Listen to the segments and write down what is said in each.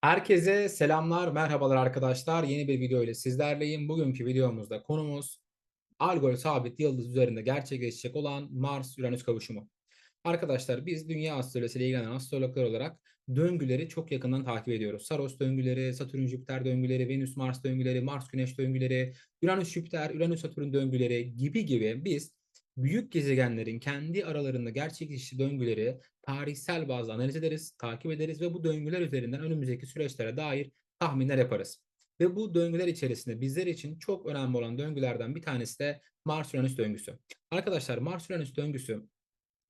Herkese selamlar, merhabalar arkadaşlar. Yeni bir video ile sizlerleyim. Bugünkü videomuzda konumuz Algol sabit yıldız üzerinde gerçekleşecek olan Mars-Uranüs kavuşumu. Arkadaşlar biz dünya astrolojisiyle ilgilenen astrologlar olarak döngüleri çok yakından takip ediyoruz. Saros döngüleri, Satürn-Jüpiter döngüleri, Venüs-Mars döngüleri, Mars-Güneş döngüleri, Uranüs-Jüpiter, Uranüs-Satürn döngüleri gibi gibi biz büyük gezegenlerin kendi aralarında gerçekleştiği döngüleri tarihsel bazı analiz ederiz, takip ederiz ve bu döngüler üzerinden önümüzdeki süreçlere dair tahminler yaparız. Ve bu döngüler içerisinde bizler için çok önemli olan döngülerden bir tanesi de Mars-Uranüs döngüsü. Arkadaşlar Mars-Uranüs döngüsü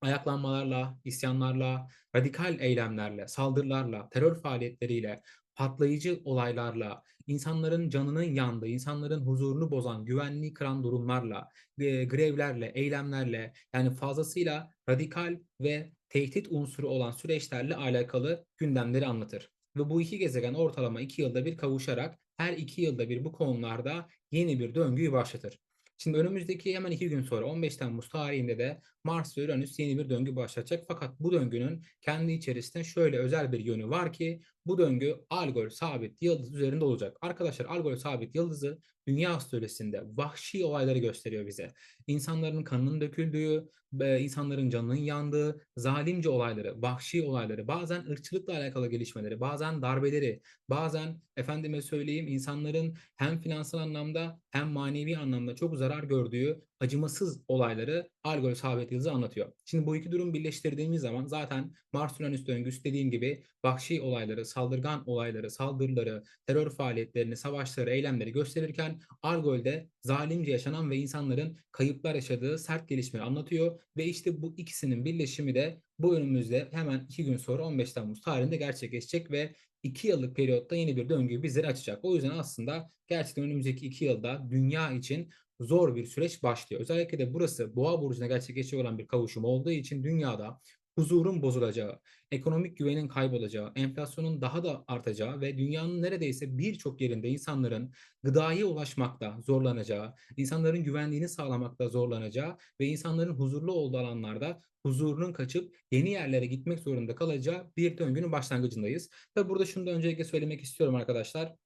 ayaklanmalarla, isyanlarla, radikal eylemlerle, saldırılarla, terör faaliyetleriyle, patlayıcı olaylarla, insanların canının yandığı, insanların huzurunu bozan, güvenliği kıran durumlarla, e, grevlerle, eylemlerle yani fazlasıyla radikal ve tehdit unsuru olan süreçlerle alakalı gündemleri anlatır. Ve bu iki gezegen ortalama iki yılda bir kavuşarak her iki yılda bir bu konularda yeni bir döngüyü başlatır. Şimdi önümüzdeki hemen iki gün sonra 15 Temmuz tarihinde de Mars ve Uranüs yeni bir döngü başlatacak. Fakat bu döngünün kendi içerisinde şöyle özel bir yönü var ki bu döngü Algol sabit yıldız üzerinde olacak. Arkadaşlar Algol sabit yıldızı dünya astrolojisinde vahşi olayları gösteriyor bize. İnsanların kanının döküldüğü, insanların canının yandığı, zalimce olayları, vahşi olayları, bazen ırkçılıkla alakalı gelişmeleri, bazen darbeleri, bazen efendime söyleyeyim insanların hem finansal anlamda hem manevi anlamda çok zarar gördüğü acımasız olayları Algol sabit yıldızı anlatıyor. Şimdi bu iki durum birleştirdiğimiz zaman zaten Mars-Uranüs döngüsü dediğim gibi vahşi olayları, saldırgan olayları, saldırıları, terör faaliyetlerini, savaşları, eylemleri gösterirken Algol'de zalimce yaşanan ve insanların kayıplar yaşadığı sert gelişmeleri anlatıyor ve işte bu ikisinin birleşimi de bu önümüzde hemen iki gün sonra 15 Temmuz tarihinde gerçekleşecek ve 2 yıllık periyotta yeni bir döngüyü bizlere açacak. O yüzden aslında gerçekten önümüzdeki 2 yılda dünya için zor bir süreç başlıyor. Özellikle de burası Boğa burcuna gerçekleşecek olan bir kavuşum olduğu için dünyada huzurun bozulacağı, ekonomik güvenin kaybolacağı, enflasyonun daha da artacağı ve dünyanın neredeyse birçok yerinde insanların gıdaya ulaşmakta zorlanacağı, insanların güvenliğini sağlamakta zorlanacağı ve insanların huzurlu olduğu alanlarda huzurunun kaçıp yeni yerlere gitmek zorunda kalacağı bir döngünün başlangıcındayız. Ve burada şunu da öncelikle söylemek istiyorum arkadaşlar.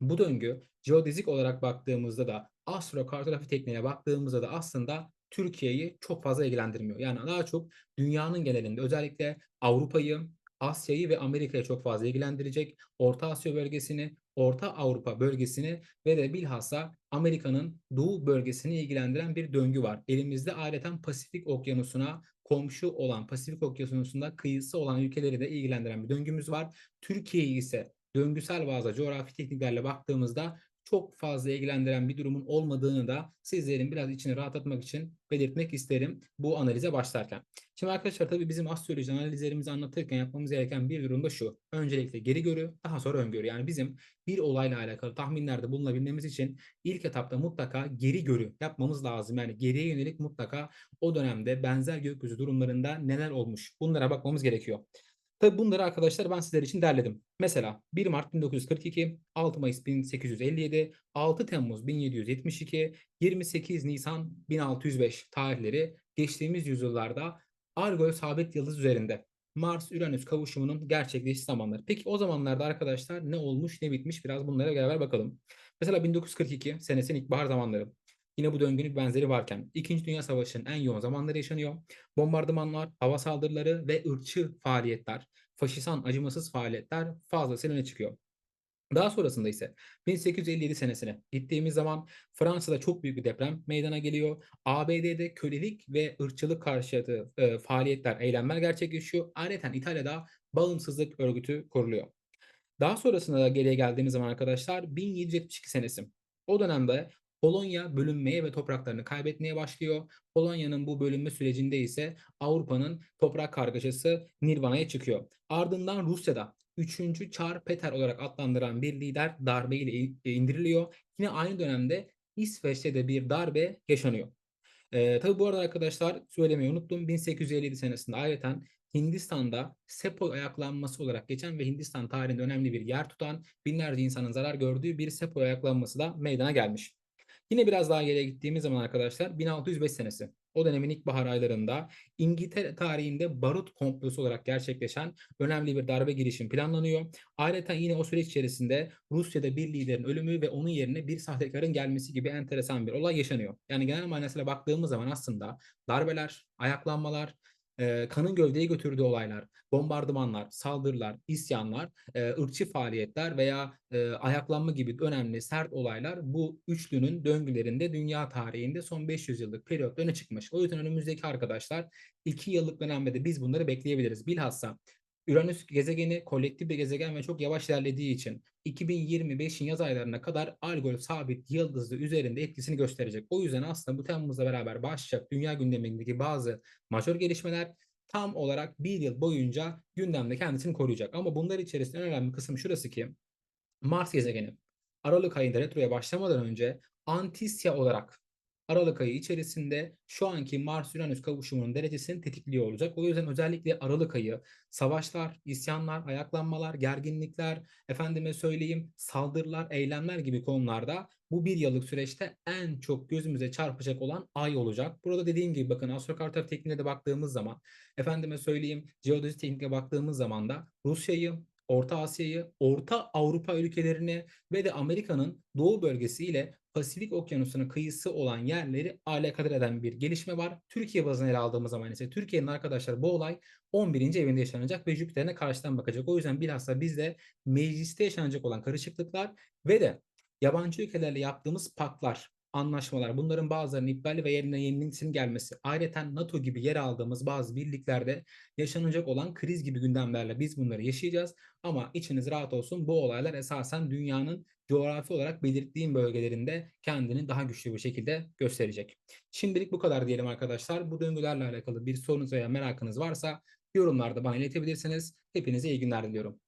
Bu döngü jeodezik olarak baktığımızda da astrokartografi tekniğine baktığımızda da aslında Türkiye'yi çok fazla ilgilendirmiyor. Yani daha çok dünyanın genelinde özellikle Avrupa'yı, Asya'yı ve Amerika'yı çok fazla ilgilendirecek. Orta Asya bölgesini, Orta Avrupa bölgesini ve de bilhassa Amerika'nın doğu bölgesini ilgilendiren bir döngü var. Elimizde adeta Pasifik Okyanusu'na komşu olan, Pasifik Okyanusu'nda kıyısı olan ülkeleri de ilgilendiren bir döngümüz var. Türkiye'yi ise döngüsel bazda coğrafi tekniklerle baktığımızda çok fazla ilgilendiren bir durumun olmadığını da sizlerin biraz içini rahatlatmak için belirtmek isterim bu analize başlarken. Şimdi arkadaşlar tabii bizim astroloji analizlerimizi anlatırken yapmamız gereken bir durum da şu. Öncelikle geri görü, daha sonra öngörü. Yani bizim bir olayla alakalı tahminlerde bulunabilmemiz için ilk etapta mutlaka geri görü yapmamız lazım. Yani geriye yönelik mutlaka o dönemde benzer gökyüzü durumlarında neler olmuş bunlara bakmamız gerekiyor. Tabi bunları arkadaşlar ben sizler için derledim. Mesela 1 Mart 1942, 6 Mayıs 1857, 6 Temmuz 1772, 28 Nisan 1605 tarihleri geçtiğimiz yüzyıllarda Argol sabit yıldız üzerinde Mars-Uranüs kavuşumunun gerçekleştiği zamanlar. Peki o zamanlarda arkadaşlar ne olmuş ne bitmiş biraz bunlara beraber bakalım. Mesela 1942 senesinin ilkbahar zamanları. Yine bu döngünün benzeri varken İkinci Dünya Savaşı'nın en yoğun zamanları yaşanıyor. Bombardımanlar, hava saldırıları ve ırkçı faaliyetler, faşistan acımasız faaliyetler fazlasıyla öne çıkıyor. Daha sonrasında ise 1857 senesine gittiğimiz zaman Fransa'da çok büyük bir deprem meydana geliyor. ABD'de kölelik ve ırkçılık karşıtı e, faaliyetler, eylemler gerçekleşiyor. Ayrıca İtalya'da bağımsızlık örgütü kuruluyor. Daha sonrasında da geriye geldiğimiz zaman arkadaşlar 1772 senesi. O dönemde Polonya bölünmeye ve topraklarını kaybetmeye başlıyor. Polonya'nın bu bölünme sürecinde ise Avrupa'nın toprak kargaşası Nirvana'ya çıkıyor. Ardından Rusya'da 3. Çar Peter olarak adlandıran bir lider darbeyle indiriliyor. Yine aynı dönemde İsveç'te de bir darbe yaşanıyor. Ee, tabii bu arada arkadaşlar söylemeyi unuttum. 1857 senesinde ayrıca Hindistan'da Sepoy ayaklanması olarak geçen ve Hindistan tarihinde önemli bir yer tutan binlerce insanın zarar gördüğü bir Sepoy ayaklanması da meydana gelmiş. Yine biraz daha geriye gittiğimiz zaman arkadaşlar 1605 senesi. O dönemin ilkbahar aylarında İngiltere tarihinde barut komplosu olarak gerçekleşen önemli bir darbe girişimi planlanıyor. Ayrıca yine o süreç içerisinde Rusya'da bir liderin ölümü ve onun yerine bir sahtekarın gelmesi gibi enteresan bir olay yaşanıyor. Yani genel manasıyla baktığımız zaman aslında darbeler, ayaklanmalar, kanın gövdeyi götürdüğü olaylar, bombardımanlar, saldırılar, isyanlar, ırkçı faaliyetler veya ayaklanma gibi önemli sert olaylar bu üçlünün döngülerinde dünya tarihinde son 500 yıllık periyotta öne çıkmış. O yüzden önümüzdeki arkadaşlar 2 yıllık dönemde de biz bunları bekleyebiliriz. Bilhassa Uranüs gezegeni kolektif bir gezegen ve çok yavaş ilerlediği için 2025'in yaz aylarına kadar Algol sabit yıldızı üzerinde etkisini gösterecek. O yüzden aslında bu Temmuz'la beraber başlayacak dünya gündemindeki bazı majör gelişmeler tam olarak bir yıl boyunca gündemde kendisini koruyacak. Ama bunlar içerisinde en önemli kısım şurası ki Mars gezegeni Aralık ayında retroya başlamadan önce Antisya olarak Aralık ayı içerisinde şu anki Mars-Uranüs kavuşumunun derecesini tetikliyor olacak. O yüzden özellikle Aralık ayı savaşlar, isyanlar, ayaklanmalar, gerginlikler, efendime söyleyeyim saldırılar, eylemler gibi konularda bu bir yıllık süreçte en çok gözümüze çarpacak olan ay olacak. Burada dediğim gibi bakın astrokartograf tekniğine de baktığımız zaman, efendime söyleyeyim jeodezi tekniğine baktığımız zaman da Rusya'yı, Orta Asya'yı, Orta Avrupa ülkelerini ve de Amerika'nın doğu bölgesiyle Pasifik Okyanusu'nun kıyısı olan yerleri alakadar eden bir gelişme var. Türkiye bazını ele aldığımız zaman ise Türkiye'nin arkadaşlar bu olay 11. evinde yaşanacak ve Jüpiter'ine karşıdan bakacak. O yüzden bilhassa bizde mecliste yaşanacak olan karışıklıklar ve de yabancı ülkelerle yaptığımız paktlar, anlaşmalar, bunların bazılarının iptali ve yerine yenisinin gelmesi, ayrıca NATO gibi yer aldığımız bazı birliklerde yaşanacak olan kriz gibi gündemlerle biz bunları yaşayacağız. Ama içiniz rahat olsun bu olaylar esasen dünyanın coğrafi olarak belirttiğim bölgelerinde kendini daha güçlü bir şekilde gösterecek. Şimdilik bu kadar diyelim arkadaşlar. Bu döngülerle alakalı bir sorunuz veya merakınız varsa yorumlarda bana iletebilirsiniz. Hepinize iyi günler diliyorum.